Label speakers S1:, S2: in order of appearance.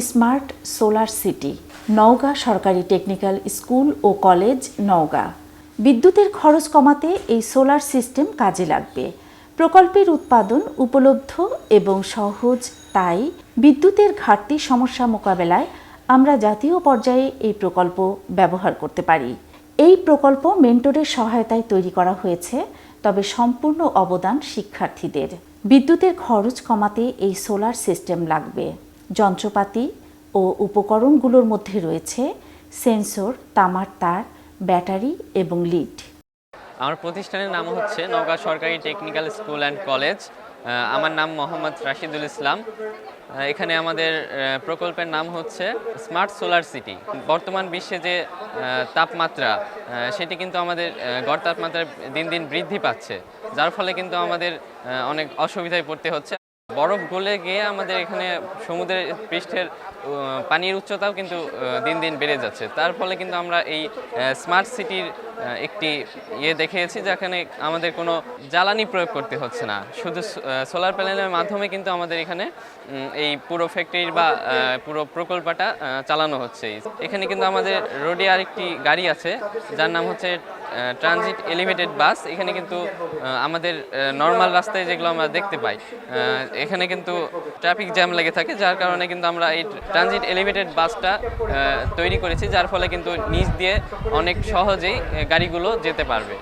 S1: Smart solar city, Naogaon সরকারি technical school ও college Naogaon. বিদ্যুতের খরচ কমাতে এই সোলার সিস্টেম কাজে লাগবে। প্রকল্পের উৎপাদন উপলব্ধ এবং সহজ, তাই বিদ্যুতের ঘাটতি সমস্যা মোকাবেলায় আমরা জাতীয় পর্যায়ে এই প্রকল্প ব্যবহার করতে পারি। এই প্রকল্প মেন্টরের সহায়তায় তৈরি করা হয়েছে, তবে সম্পূর্ণ অবদান শিক্ষার্থীদের। বিদ্যুতের খরচ কমাতে এই সোলার সিস্টেম লাগবে। যন্ত্রপাতি ও উপকরণগুলোর মধ্যে রয়েছে সেন্সর, তামার তার, ব্যাটারি এবং লিড।
S2: আমার প্রতিষ্ঠানের নাম হচ্ছে নওগাঁ সরকারি টেকনিক্যাল স্কুল অ্যান্ড কলেজ। আমার নাম মোহাম্মদ রাশিদুল ইসলাম। এখানে আমাদের প্রকল্পের নাম হচ্ছে স্মার্ট সোলার সিটি। বর্তমান বিশ্বে যে তাপমাত্রা সেটি কিন্তু আমাদের গড় তাপমাত্রা দিন দিন বৃদ্ধি পাচ্ছে, যার ফলে কিন্তু আমাদের অনেক অসুবিধায় পড়তে হচ্ছে। বরফ গলে গিয়ে আমাদের এখানে সমুদ্রের পৃষ্ঠের পানির উচ্চতাও কিন্তু দিন দিন বেড়ে যাচ্ছে। তার ফলে কিন্তু আমরা এই স্মার্ট সিটির একটি ইয়ে দেখিয়েছি যেখানে আমাদের কোনো জ্বালানি প্রয়োগ করতে হচ্ছে না। শুধু সোলার প্যানেলের মাধ্যমে কিন্তু আমাদের এখানে এই পুরো ফ্যাক্টরির বা পুরো প্রকল্পটা চালানো হচ্ছে। এখানে কিন্তু আমাদের রোডে আরেকটি গাড়ি আছে, যার নাম হচ্ছে ট্রানজিট এলিভেটেড বাস এখানে কিন্তু আমাদের নর্মাল রাস্তায় যেগুলো আমরা দেখতে পাই এখানে কিন্তু ট্রাফিক জ্যাম লেগে থাকে, যার কারণে কিন্তু আমরা এই ট্রানজিট এলিভেটেড বাসটা তৈরি করেছি, যার ফলে কিন্তু নিচ দিয়ে অনেক সহজেই গাড়িগুলো যেতে পারবে।